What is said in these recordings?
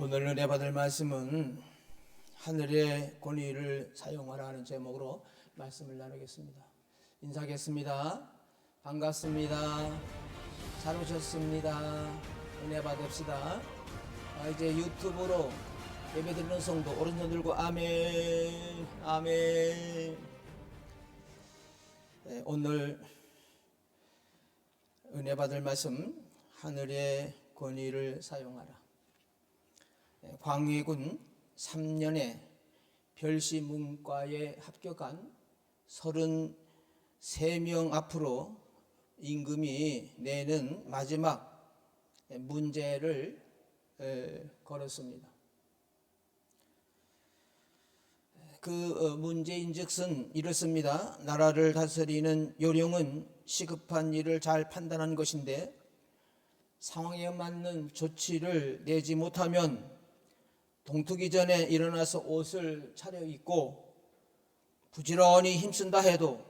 오늘 은혜 받을 말씀은 하늘의 권위를 사용하라 하는 제목으로 말씀을 나누겠습니다. 인사하겠습니다. 반갑습니다. 잘 오셨습니다. 은혜 받읍시다. 아, 이제 유튜브로 예배 드리는 성도 오른손 들고 아멘 아멘 네, 오늘 은혜 받을 말씀 하늘의 권위를 사용하라 네, 광해군 3년에 별시문과에 합격한 33명 앞으로 임금이 내는 마지막 문제를 에, 걸었습니다. 그 어, 문제인즉슨 이렇습니다. 나라를 다스리는 요령은 시급한 일을 잘 판단하는 것인데 상황에 맞는 조치를 내지 못하면 동트기 전에 일어나서 옷을 차려입고 부지런히 힘쓴다 해도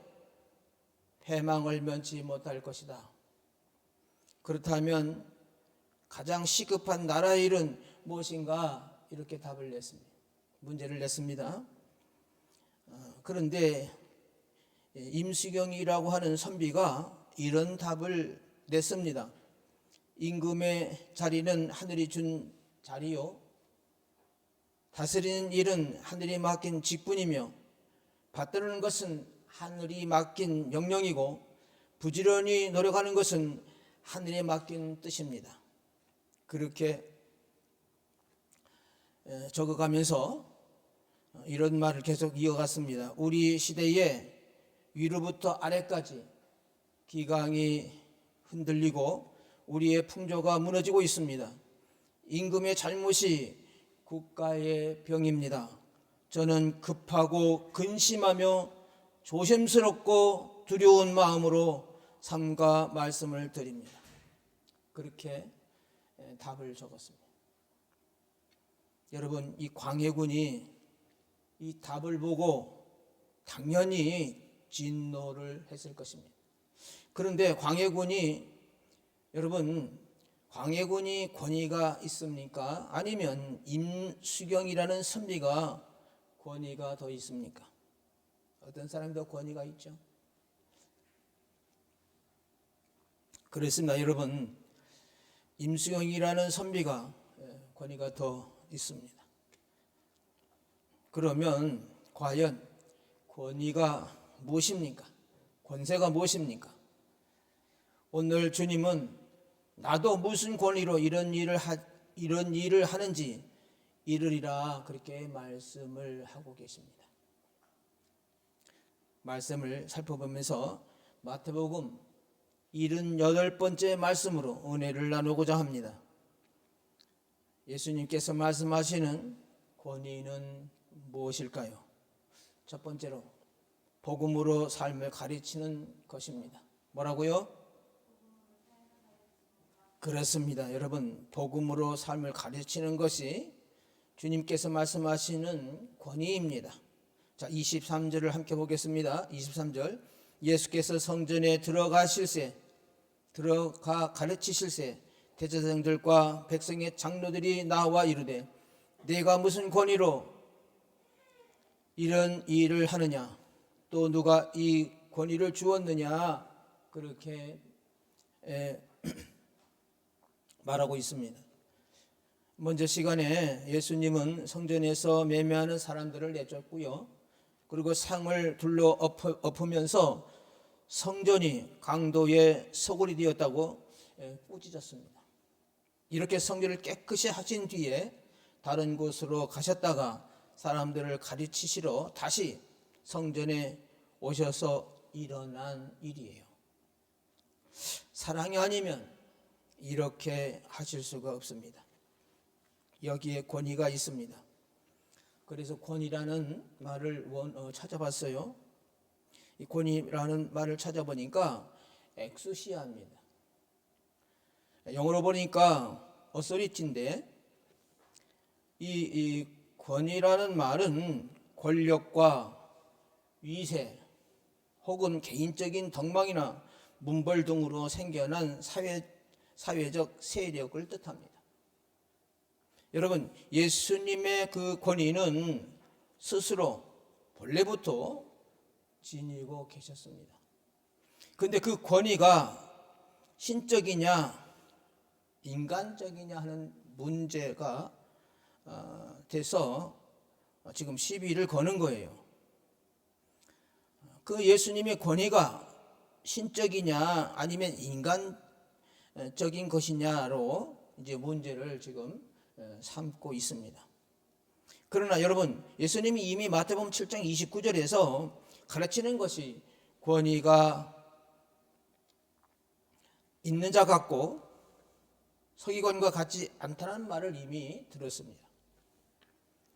패망을 면치 못할 것이다. 그렇다면 가장 시급한 나라 일은 무엇인가 이렇게 답을 냈습니다. 문제를 냈습니다. 어, 그런데 임수경이라고 하는 선비가 이런 답을 냈습니다. 임금의 자리는 하늘이 준 자리요. 다스리는 일은 하늘이 맡긴 직분이며 받드는 것은 하늘이 맡긴 명령이고 부지런히 노력하는 것은 하늘이 맡긴 뜻입니다. 그렇게 적어가면서 이런 말을 계속 이어갔습니다. 우리 시대에 위로부터 아래까지 기강이 흔들리고 우리의 풍조가 무너지고 있습니다. 임금의 잘못이 국가의 병입니다. 저는 급하고 근심하며 조심스럽고 두려운 마음으로 삼가 말씀을 드립니다. 그렇게 답을 적었습니다. 여러분, 이 광해군이 이 답을 보고 당연히 진노를 했을 것입니다. 그런데 광해군이 여러분 광해군이 권위가 있습니까? 아니면 임수경이라는 선비가 권위가 더 있습니까? 어떤 사람이 더 권위가 있죠? 그렇습니다, 여러분. 임수경이라는 선비가 예, 권위가 더 있습니다. 그러면 과연 권위가 무엇입니까? 권세가 무엇입니까? 오늘 주님은 나도 무슨 권위로 이런 일을 하, 이런 일을 하는지 이르리라 그렇게 말씀을 하고 계십니다. 말씀을 살펴보면서 마태복음 78번째 말씀으로 은혜를 나누고자 합니다. 예수님께서 말씀하시는 권위는 무엇일까요? 첫 번째로 복음으로 삶을 가르치는 것입니다. 뭐라고요? 그렇습니다. 여러분, 복음으로 삶을 가르치는 것이 주님께서 말씀하시는 권위입니다. 자, 23절을 함께 보겠습니다. 23절. 예수께서 성전에 들어가실세 들어가 가르치실세 대제사장들과 백성의 장로들이 나와 이르되 내가 무슨 권위로 이런 일을 하느냐 또 누가 이 권위를 주었느냐 그렇게 말하고 있습니다. 먼저 시간에 예수님은 성전에서 매매하는 사람들을 내쫓고요. 그리고 상을 둘러 엎으면서 성전이 강도의 소굴이 되었다고 꾸짖었습니다. 이렇게 성전을 깨끗이 하신 뒤에 다른 곳으로 가셨다가 사람들을 가르치시러 다시 성전에 오셔서 일어난 일이에요. 사랑이 아니면 이렇게 하실 수가 없습니다. 여기에 권위가 있습니다. 그래서 권위라는 말을 원, 어, 찾아봤어요. 이 권위라는 말을 찾아보니까 엑수시아입니다. 영어로 보니까 어소리티인데 이, 이 권위라는 말은 권력과 위세 혹은 개인적인 덕망이나 문벌 등으로 생겨난 사회, 사회적 세력을 뜻합니다. 여러분, 예수님의 그 권위는 스스로 본래부터 지니고 계셨습니다. 근데 그 권위가 신적이냐 인간적이냐 하는 문제가 어, 돼서 지금 시비를 거는 거예요. 그 예수님의 권위가 신적이냐 아니면 인간 적인 것이냐로 이제 문제를 지금 어, 삼고 있습니다. 그러나 여러분 예수님이 이미 마태복음 7장 29절에서 가르치는 것이 권위가 있는 자 같고 서기관과 같지 않다는 말을 이미 들었습니다.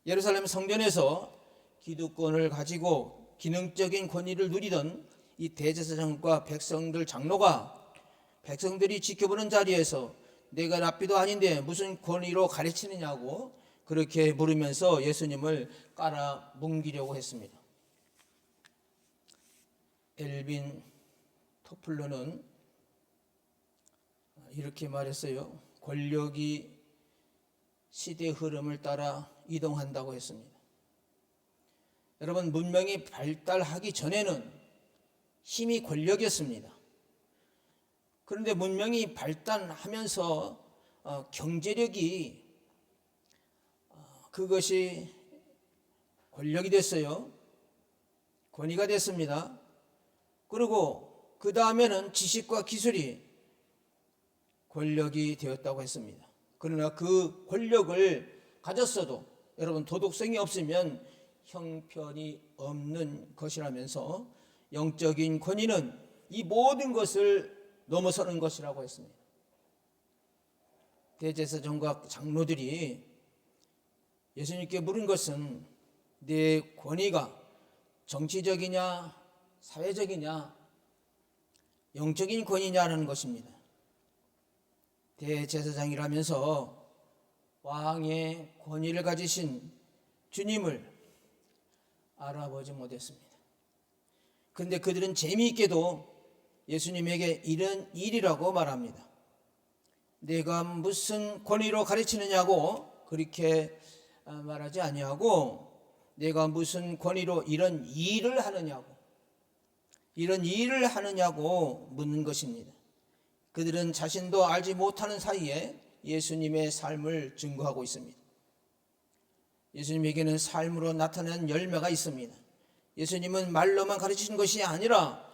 예루살렘 성전에서 기득권을 가지고 기능적인 권위를 누리던 이 대제사장과 백성들 장로가 백성들이 지켜보는 자리에서 내가 랍비도 아닌데 무슨 권위로 가르치느냐고 그렇게 물으면서 예수님을 깔아 뭉기려고 했습니다. 엘빈 토플러는 이렇게 말했어요. 권력이 시대 흐름을 따라 이동한다고 했습니다. 여러분, 문명이 발달하기 전에는 힘이 권력이었습니다. 그런데 문명이 발달하면서 어, 경제력이 어, 그것이 권력이 됐어요. 권위가 됐습니다. 그리고 그 다음에는 지식과 기술이 권력이 되었다고 했습니다. 그러나 그 권력을 가졌어도 여러분 도덕성이 없으면 형편이 없는 것이라면서 영적인 권위는 이 모든 것을 넘어서는 것이라고 했습니다. 대제사장과 장로들이 예수님께 물은 것은 내 권위가 정치적이냐 사회적이냐 영적인 권위냐라는 것입니다. 대제사장이라면서 왕의 권위를 가지신 주님을 알아보지 못했습니다. 그런데 그들은 재미있게도 예수님에게 이런 일이라고 말합니다. 내가 무슨 권위로 가르치느냐고 그렇게 말하지 아니하고 내가 무슨 권위로 이런 일을 하느냐고 이런 일을 하느냐고 묻는 것입니다. 그들은 자신도 알지 못하는 사이에 예수님의 삶을 증거하고 있습니다. 예수님에게는 삶으로 나타난 열매가 있습니다. 예수님은 말로만 가르치신 것이 아니라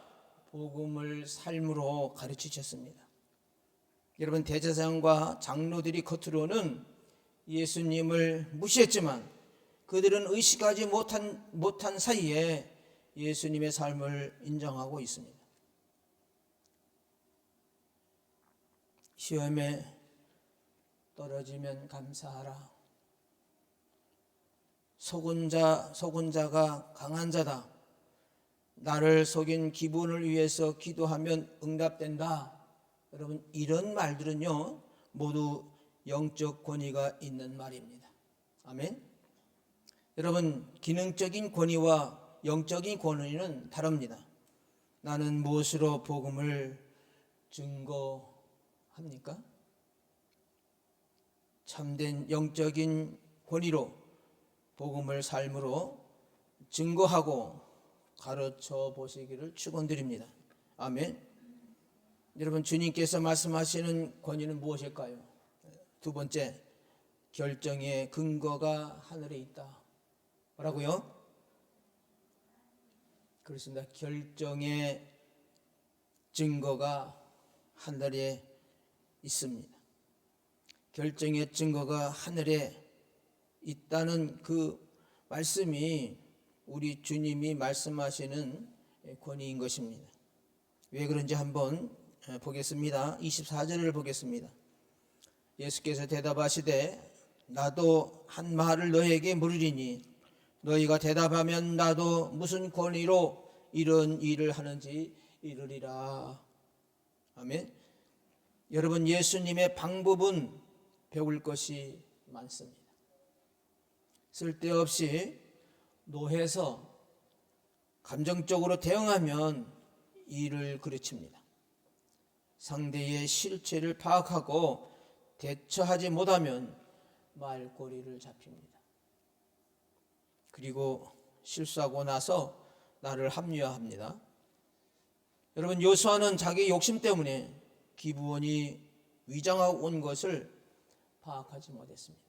복음을 삶으로 가르치셨습니다. 여러분 대제사장과 장로들이 겉으로는 예수님을 무시했지만 그들은 의식하지 못한 못한 사이에 예수님의 삶을 인정하고 있습니다. 시험에 떨어지면 감사하라. 속은 자, 속은 자가 강한 자다. 나를 속인 기분을 위해서 기도하면 응답된다. 여러분, 이런 말들은요, 모두 영적 권위가 있는 말입니다. 아멘. 여러분, 기능적인 권위와 영적인 권위는 다릅니다. 나는 무엇으로 복음을 증거합니까? 참된 영적인 권위로 복음을 삶으로 증거하고 가르쳐 보시기를 축원드립니다. 아멘. 여러분 주님께서 말씀하시는 권위는 무엇일까요? 두 번째 결정의 근거가 하늘에 있다. 뭐라고요? 그렇습니다. 결정의 증거가 하늘에 있습니다. 결정의 증거가 하늘에 있다는 그 말씀이 우리 주님이 말씀하시는 권위인 것입니다. 왜 그런지 한번 보겠습니다. 24절을 보겠습니다. 예수께서 대답하시되 나도 한 말을 너에게 물으리니 너희가 대답하면 나도 무슨 권위로 이런 일을 하는지 이르리라. 아멘. 여러분 예수님의 방법은 배울 것이 많습니다. 쓸데없이 노해서 감정적으로 대응하면 일을 그르칩니다. 상대의 실체를 파악하고 대처하지 못하면 말꼬리를 잡힙니다. 그리고 실수하고 나서 나를 합리화합니다. 여러분 요수아는 자기 욕심 때문에 기부원이 위장하고 온 것을 파악하지 못했습니다.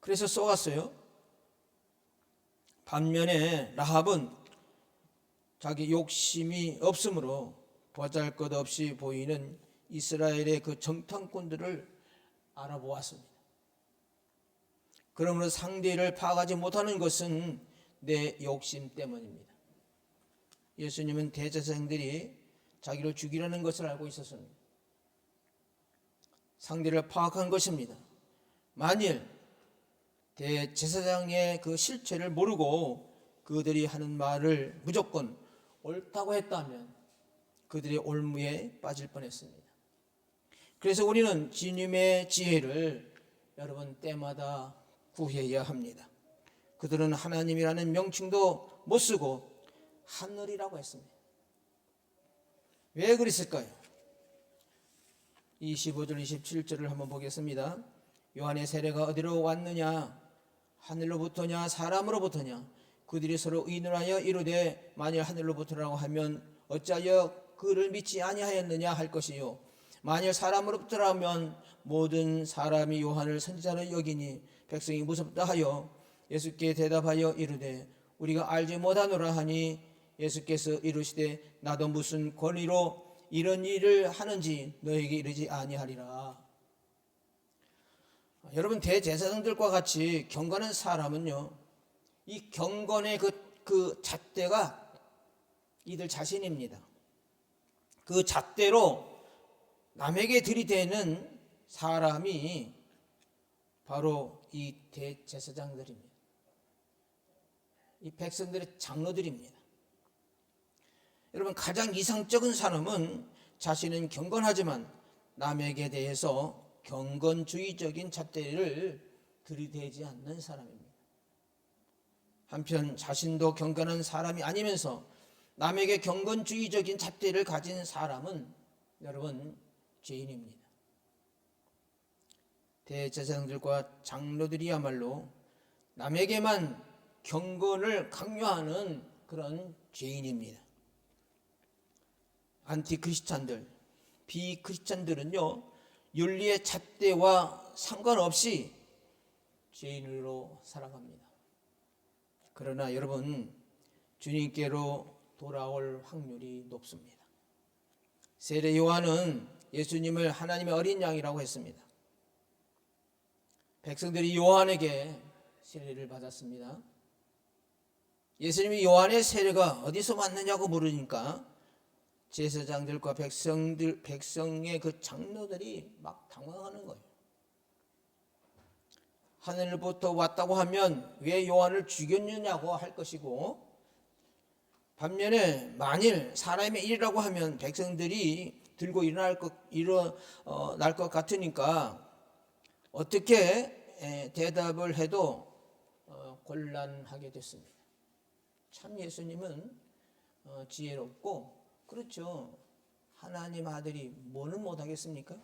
그래서 쏘았어요. 반면에 라합은 자기 욕심이 없으므로 보잘것없이 보이는 이스라엘의 그 정탐꾼들을 알아보았습니다. 그러므로 상대를 파악하지 못하는 것은 내 욕심 때문입니다. 예수님은 대제사장들이 자기를 죽이려는 것을 알고 있었습니다. 상대를 파악한 것입니다. 만일 대제사장의 그 실체를 모르고 그들이 하는 말을 무조건 옳다고 했다면 그들의 올무에 빠질 뻔했습니다. 그래서 우리는 주님의 지혜를 여러분 때마다 구해야 합니다. 그들은 하나님이라는 명칭도 못 쓰고 하늘이라고 했습니다. 왜 그랬을까요? 25절 27절을 한번 보겠습니다. 요한의 세례가 어디로 왔느냐? 하늘로부터냐 사람으로부터냐? 그들이 서로 의논하여 이르되 만일 하늘로부터라고 하면 어찌하여 그를 믿지 아니하였느냐 할 것이요 만일 사람으로부터라면 모든 사람이 요한을 선지자로 여기니 백성이 무섭다 하여 예수께 대답하여 이르되 우리가 알지 못하노라 하니 예수께서 이르시되 나도 무슨 권리로 이런 일을 하는지 너에게 이르지 아니하리라. 여러분 대제사장들과 같이 경건한 사람은요 이 경건의 그, 그 잣대가 이들 자신입니다. 그 잣대로 남에게 들이대는 사람이 바로 이 대제사장들입니다. 이 백성들의 장로들입니다. 여러분 가장 이상적인 사람은 자신은 경건하지만 남에게 대해서 경건주의적인 잣대를 들이대지 않는 사람입니다. 한편 자신도 경건한 사람이 아니면서 남에게 경건주의적인 잣대를 가진 사람은 여러분 죄인입니다. 대제사장들과 장로들이야말로 남에게만 경건을 강요하는 그런 죄인입니다. 안티크리스찬들, 비크리스찬들은요, 윤리의 잣대와 상관없이 죄인으로 살아갑니다. 그러나 여러분, 주님께로 돌아올 확률이 높습니다. 세례 요한은 예수님을 하나님의 어린 양이라고 했습니다. 백성들이 요한에게 세례를 받았습니다. 예수님이 요한의 세례가 어디서 왔느냐고 물으니까 제사장들과 백성들 백성의 그 장로들이 막 당황하는 거예요. 하늘부터 왔다고 하면 왜 요한을 죽였느냐고 할 것이고 반면에 만일 사람의 일이라고 하면 백성들이 들고 일어날 것 일어날 것 같으니까 어떻게 에, 대답을 해도 어, 곤란하게 됐습니다. 참 예수님은 어, 지혜롭고 그렇죠. 하나님 아들이 뭐는 못하겠습니까?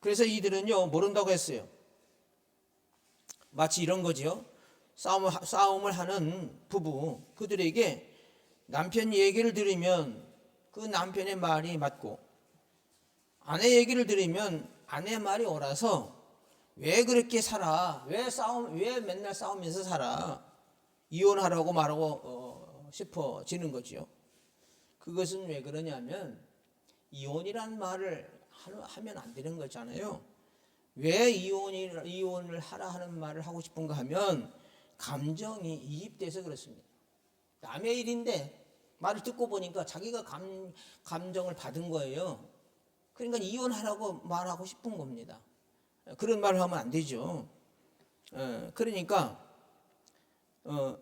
그래서 이들은요, 모른다고 했어요. 마치 이런 거지요. 싸움을, 싸움을 하는 부부, 그들에게 남편 얘기를 들으면 그 남편의 말이 맞고, 아내 얘기를 들으면 아내 말이 옳아서 왜 그렇게 살아? 왜 싸움, 왜 맨날 싸우면서 살아? 이혼하라고 말하고 어, 싶어지는 거지요. 그것은 왜 그러냐면 이혼이란 말을 하면 안 되는 거잖아요. 왜 이혼이, 이혼을 하라 하는 말을 하고 싶은가 하면 감정이 이입돼서 그렇습니다. 남의 일인데 말을 듣고 보니까 자기가 감, 감정을 받은 거예요. 그러니까 이혼하라고 말하고 싶은 겁니다. 그런 말을 하면 안 되죠. 어, 그러니까 어,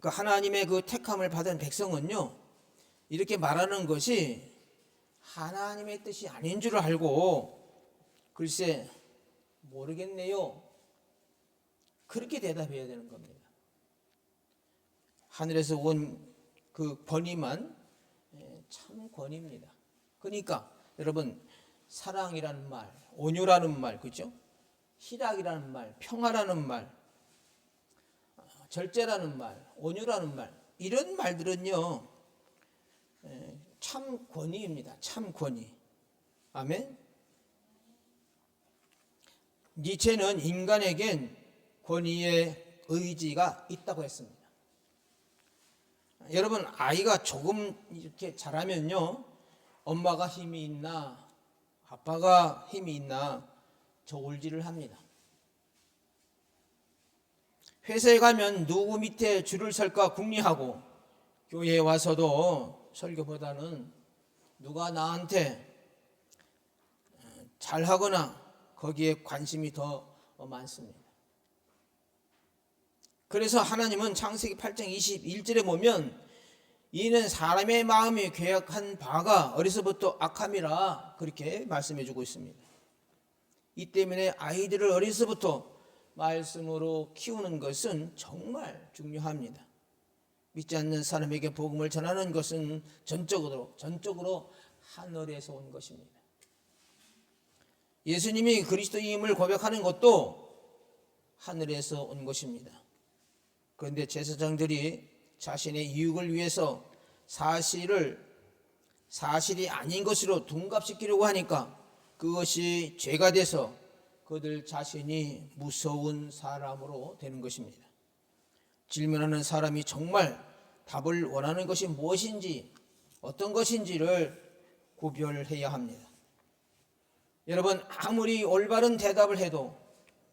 그 하나님의 그 택함을 받은 백성은요, 이렇게 말하는 것이 하나님의 뜻이 아닌 줄 알고 글쎄 모르겠네요. 그렇게 대답해야 되는 겁니다. 하늘에서 온 그 권위만 예, 참 권위입니다. 그러니까 여러분 사랑이라는 말, 온유라는 말, 그죠? 희락이라는 말, 평화라는 말, 어, 절제라는 말, 온유라는 말, 이런 말들은요, 에, 참 권위입니다. 참 권위. 아멘. 니체는 인간에겐 권위의 의지가 있다고 했습니다. 여러분 아이가 조금 이렇게 자라면요 엄마가 힘이 있나 아빠가 힘이 있나 저울질을 합니다. 회사에 가면 누구 밑에 줄을 설까 궁리하고 교회에 와서도 설교보다는 누가 나한테 잘하거나 거기에 관심이 더 많습니다. 그래서 하나님은 창세기 8장 21절에 보면 이는 사람의 마음이 계약한 바가 어려서부터 악함이라 그렇게 말씀해 주고 있습니다. 이 때문에 아이들을 어려서부터 말씀으로 키우는 것은 정말 중요합니다. 믿지 않는 사람에게 복음을 전하는 것은 전적으로 전적으로 하늘에서 온 것입니다. 예수님이 그리스도임을 고백하는 것도 하늘에서 온 것입니다. 그런데 제사장들이 자신의 이익을 위해서 사실을 사실이 아닌 것으로 둔갑시키려고 하니까 그것이 죄가 돼서 그들 자신이 무서운 사람으로 되는 것입니다. 질문하는 사람이 정말 답을 원하는 것이 무엇인지 어떤 것인지를 구별해야 합니다. 여러분 아무리 올바른 대답을 해도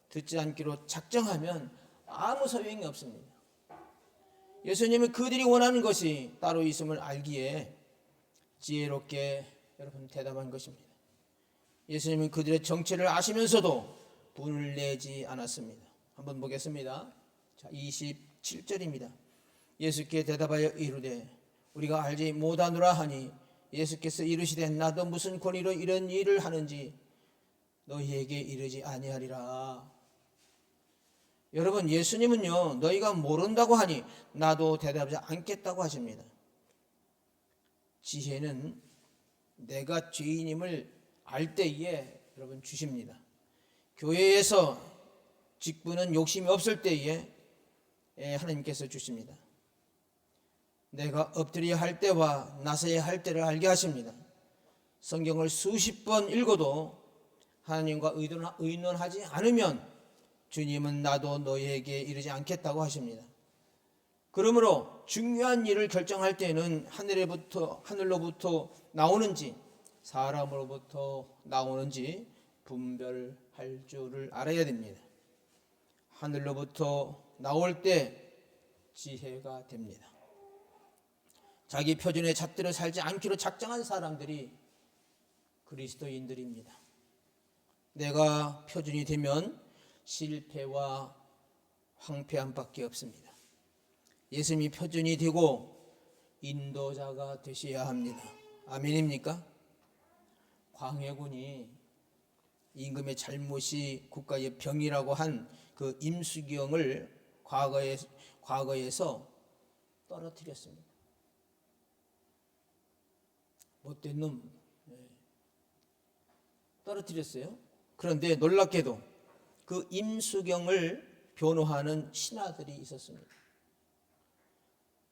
듣지 않기로 작정하면 아무 소용이 없습니다. 예수님은 그들이 원하는 것이 따로 있음을 알기에 지혜롭게 여러분 대답한 것입니다. 예수님은 그들의 정체를 아시면서도 분을 내지 않았습니다. 한번 보겠습니다. 자, 27절입니다. 예수께 대답하여 이르되 우리가 알지 못하노라 하니 예수께서 이르시되 나도 무슨 권위로 이런 일을 하는지 너희에게 이르지 아니하리라. 여러분 예수님은요 너희가 모른다고 하니 나도 대답하지 않겠다고 하십니다. 지혜는 내가 죄인임을 알 때에 여러분 주십니다. 교회에서 직분은 욕심이 없을 때에 예, 하나님께서 주십니다. 내가 엎드려야 할 때와 나서야 할 때를 알게 하십니다. 성경을 수십 번 읽어도 하나님과 의논하지 않으면 주님은 나도 너희에게 이르지 않겠다고 하십니다. 그러므로 중요한 일을 결정할 때는 하늘에부터 하늘로부터 나오는지 사람으로부터 나오는지 분별할 줄을 알아야 됩니다. 하늘로부터 나올 때 지혜가 됩니다. 자기 표준의 잣대로 살지 않기로 작정한 사람들이 그리스도인들입니다. 내가 표준이 되면 실패와 황폐함밖에 없습니다. 예수님이 표준이 되고 인도자가 되셔야 합니다. 아멘입니까? 광해군이 임금의 잘못이 국가의 병이라고 한 그 임수경을 과거에 과거에서 떨어뜨렸습니다. 못된 놈 네. 떨어뜨렸어요. 그런데 놀랍게도 그 임수경을 변호하는 신하들이 있었습니다.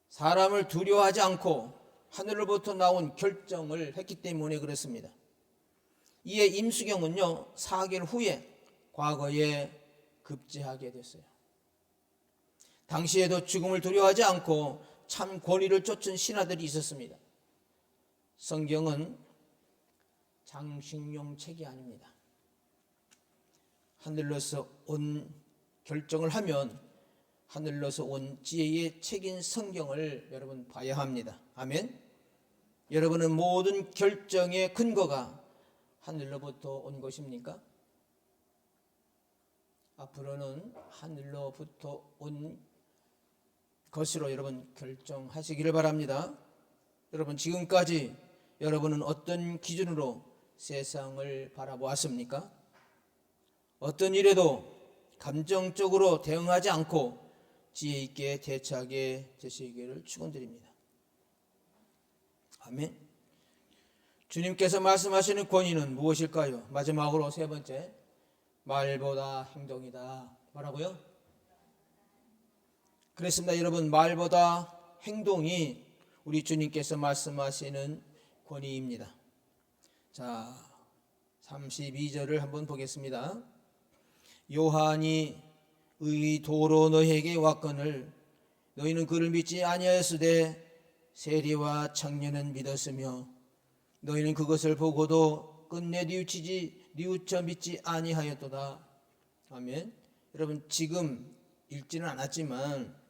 사람을 두려워하지 않고 하늘로부터 나온 결정을 했기 때문에 그렇습니다. 이에 임수경은요, 4개월 후에 과거에 급제하게 됐어요. 당시에도 죽음을 두려워하지 않고 참 권위를 쫓은 신하들이 있었습니다. 성경은 장식용 책이 아닙니다. 하늘로서 온 결정을 하면 하늘로서 온 지혜의 책인 성경을 여러분 봐야 합니다. 아멘. 여러분은 모든 결정의 근거가 하늘로부터 온 것입니까? 앞으로는 하늘로부터 온 것으로 여러분 결정하시기를 바랍니다. 여러분 지금까지 여러분은 어떤 기준으로 세상을 바라보았습니까? 어떤 일에도 감정적으로 대응하지 않고 지혜 있게 대처하게 되시기를 축원드립니다. 아멘. 주님께서 말씀하시는 권위는 무엇일까요? 마지막으로 세 번째 말보다 행동이다. 뭐라고요? 그렇습니다. 여러분 말보다 행동이 우리 주님께서 말씀하시는 권위입니다. 자, 32절을 한번 보겠습니다. 요한이 의도로 너에게 왔거늘 너희는 그를 믿지 아니하였으되 세리와 청년은 믿었으며 너희는 그것을 보고도 끝내 뉘우치지 뉘우쳐 믿지 아니하였도다. 아멘. 여러분 지금 읽지는 않았지만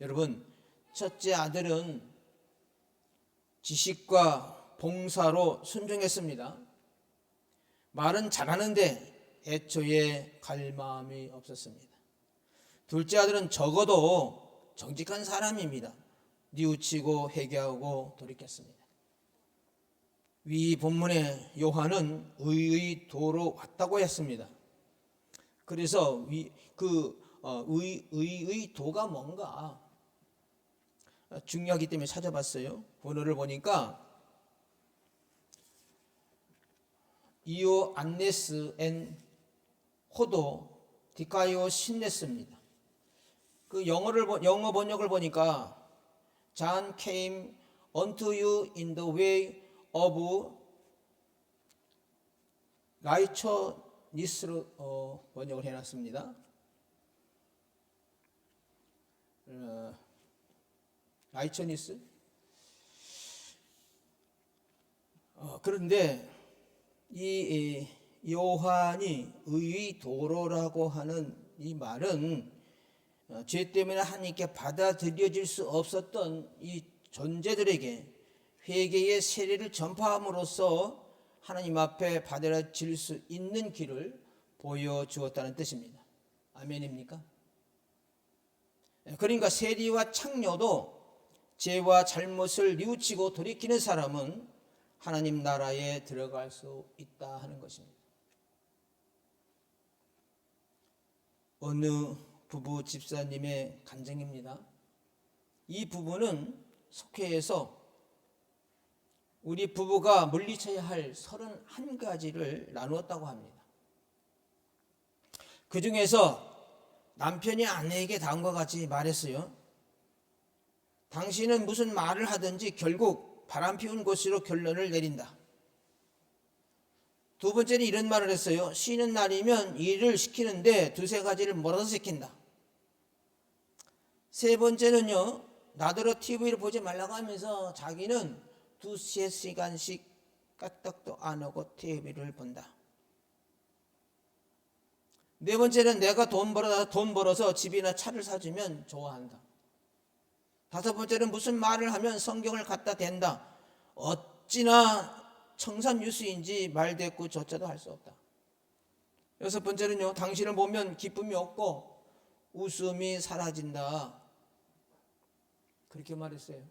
여러분 첫째 아들은 지식과 봉사로 순종했습니다. 말은 잘하는데 애초에 갈 마음이 없었습니다. 둘째 아들은 적어도 정직한 사람입니다. 뉘우치고 회개하고 돌이켰습니다. 위 본문에 요한은 의의 도로 왔다고 했습니다. 그래서 위, 그 어, 의, 의의 도가 뭔가 중요하기 때문에 찾아봤어요. 번호를 보니까 이오 안네스 앤 호도 디카이오 신네스입니다. 그 영어를 보- 영어 번역을 보니까 John came unto you in the way of righteousness로 어, 번역을 해놨습니다. 어, 라이처니스. 어, 그런데 이, 이 요한이 의도로라고 하는 이 말은 어, 죄 때문에 하나님께 받아들여질 수 없었던 이 존재들에게 회개의 세례를 전파함으로써 하나님 앞에 받아들일 수 있는 길을 보여주었다는 뜻입니다. 아멘입니까? 그러니까 세리와 창녀도 죄와 잘못을 뉘우치고 돌이키는 사람은 하나님 나라에 들어갈 수 있다 하는 것입니다. 어느 부부 집사님의 간증입니다. 이 부부는 속회에서 우리 부부가 물리쳐야 할 31가지를 나누었다고 합니다. 그 중에서 남편이 아내에게 다음과 같이 말했어요. 당신은 무슨 말을 하든지 결국 바람 피운 곳으로 결론을 내린다. 두 번째는 이런 말을 했어요. 쉬는 날이면 일을 시키는데 두세 가지를 몰아서 시킨다. 세 번째는요. 나더러 TV를 보지 말라고 하면서 자기는 두세 시간씩 까딱도 안 하고 TV를 본다. 네 번째는 내가 돈 벌어 돈 벌어서 집이나 차를 사주면 좋아한다. 다섯 번째는 무슨 말을 하면 성경을 갖다 댄다. 어찌나 청산유수인지 말대꾸 조차도 할 수 없다. 여섯 번째는요, 당신을 보면 기쁨이 없고 웃음이 사라진다. 그렇게 말했어요.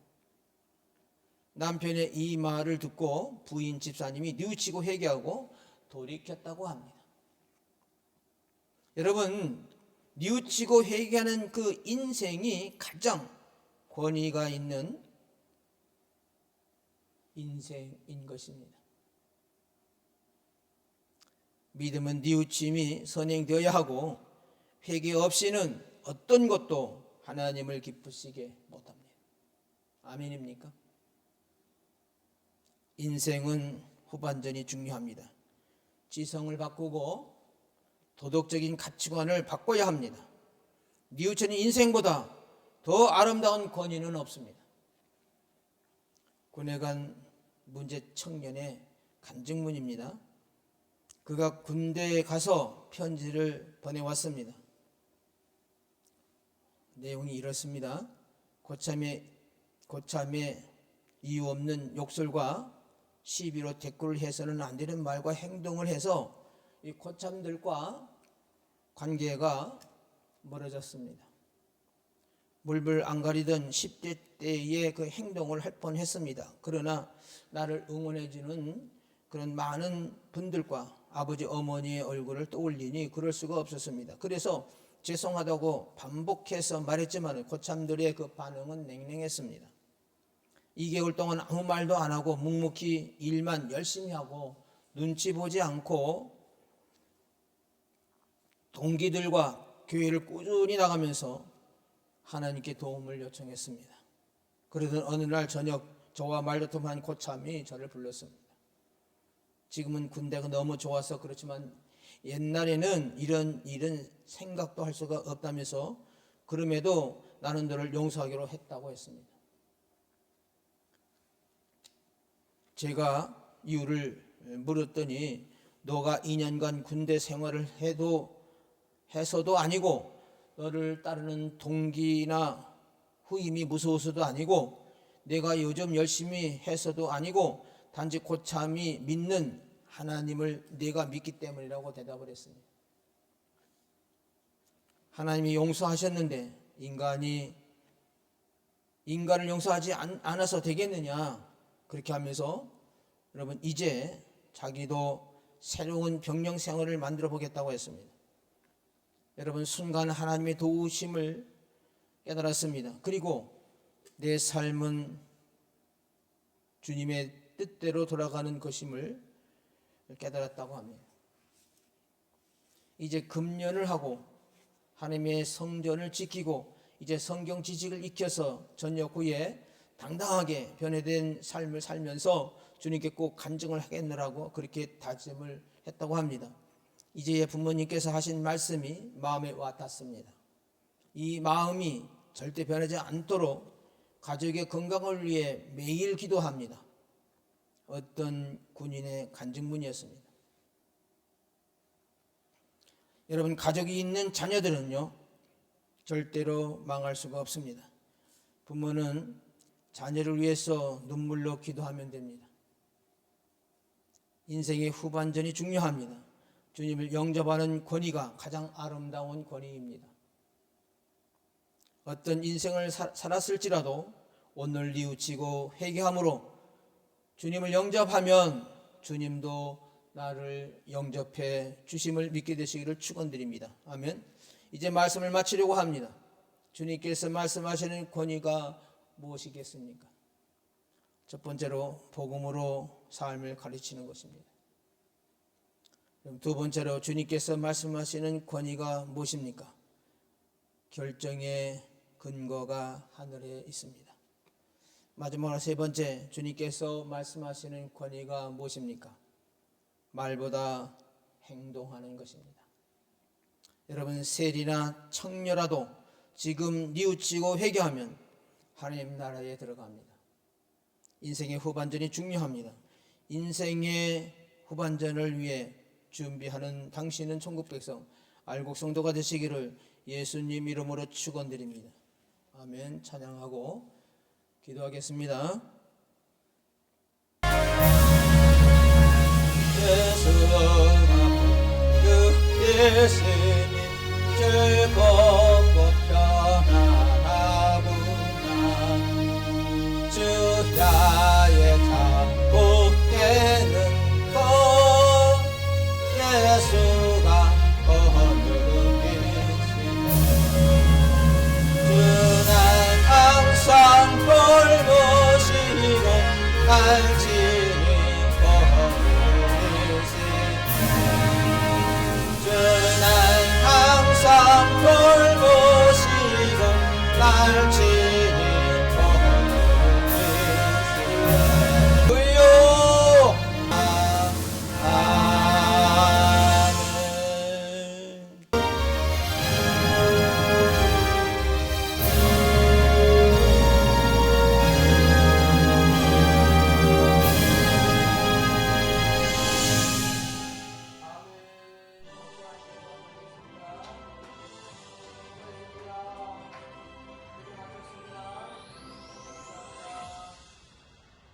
남편의 이 말을 듣고 부인 집사님이 뉘우치고 회개하고 돌이켰다고 합니다. 여러분, 뉘우치고 회개하는 그 인생이 가장 권위가 있는 인생인 것입니다. 믿음은 뉘우침이 선행되어야 하고 회개 없이는 어떤 것도 하나님을 기쁘시게 못합니다. 아멘입니까? 인생은 후반전이 중요합니다. 지성을 바꾸고 도덕적인 가치관을 바꿔야 합니다. 뉘우쳐진 인생보다 더 아름다운 권위는 없습니다. 간 문제 청년의 간증문입니다. 그가 군대에 가서 편지를 보내왔습니다. 내용이 이렇습니다. 고참의 고참의 이유 없는 욕설과 시비로 댓글을 해서는 안 되는 말과 행동을 해서 이 고참들과 관계가 멀어졌습니다. 물불 안 가리던 10대 때의 그 행동을 할 뻔했습니다. 그러나 나를 응원해주는 그런 많은 분들과 아버지 어머니의 얼굴을 떠올리니 그럴 수가 없었습니다. 그래서 죄송하다고 반복해서 말했지만 고참들의 그 반응은 냉랭했습니다. 2개월 동안 아무 말도 안 하고 묵묵히 일만 열심히 하고 눈치 보지 않고 동기들과 교회를 꾸준히 나가면서 하나님께 도움을 요청했습니다. 그러던 어느 날 저녁 저와 말도통한 고참이 저를 불렀습니다. 지금은 군대가 너무 좋아서 그렇지만 옛날에는 이런 일은 생각도 할 수가 없다면서 그럼에도 나는 너를 용서하기로 했다고 했습니다. 제가 이유를 물었더니 너가 2년간 군대 생활을 해도 해서도 아니고 너 를 따르는 동기나 후임이 무서워서도 아니고 내가 요즘 열심히 해서도 아니고 단지 고참이 믿는 하나님을 내가 믿기 때문이라고 대답을 했습니다. 하나님이 용서하셨는데 인간이 인간을 용서하지 않, 않아서 되겠느냐 그렇게 하면서 여러분 이제 자기도 새로운 병령 생활을 만들어 보겠다고 했습니다. 여러분 순간 하나님의 도우심을 깨달았습니다. 그리고 내 삶은 주님의 뜻대로 돌아가는 것임을 깨달았다고 합니다. 이제 금년을 하고 하나님의 성전을 지키고 이제 성경 지식을 익혀서 전역 후에 당당하게 변해된 삶을 살면서 주님께 꼭 간증을 하겠느라고 그렇게 다짐을 했다고 합니다. 이제 부모님께서 하신 말씀이 마음에 와 닿습니다. 이 마음이 절대 변하지 않도록 가족의 건강을 위해 매일 기도합니다. 어떤 군인의 간증문이었습니다. 여러분 가족이 있는 자녀들은요 절대로 망할 수가 없습니다. 부모는 자녀를 위해서 눈물로 기도하면 됩니다. 인생의 후반전이 중요합니다. 주님을 영접하는 권위가 가장 아름다운 권위입니다. 어떤 인생을 사, 살았을지라도 오늘 뉘우치고 회개함으로 주님을 영접하면 주님도 나를 영접해 주심을 믿게 되시기를 축원드립니다. 아멘. 이제 말씀을 마치려고 합니다. 주님께서 말씀하시는 권위가 무엇이겠습니까? 첫 번째로 복음으로 삶을 가르치는 것입니다. 두 번째로 주님께서 말씀하시는 권위가 무엇입니까? 결정의 근거가 하늘에 있습니다. 마지막으로 세 번째 주님께서 말씀하시는 권위가 무엇입니까? 말보다 행동하는 것입니다. 여러분 셀이나 청녀라도 지금 뉘우치고 회개하면 하나님 나라에 들어갑니다. 인생의 후반전이 중요합니다. 인생의 후반전을 위해 준비하는 당신은 천국 백성 알곡 성도가 되시기를 예수님 이름으로 축원드립니다. 아멘. 찬양하고 기도하겠습니다. 예수 그 예수 corazón.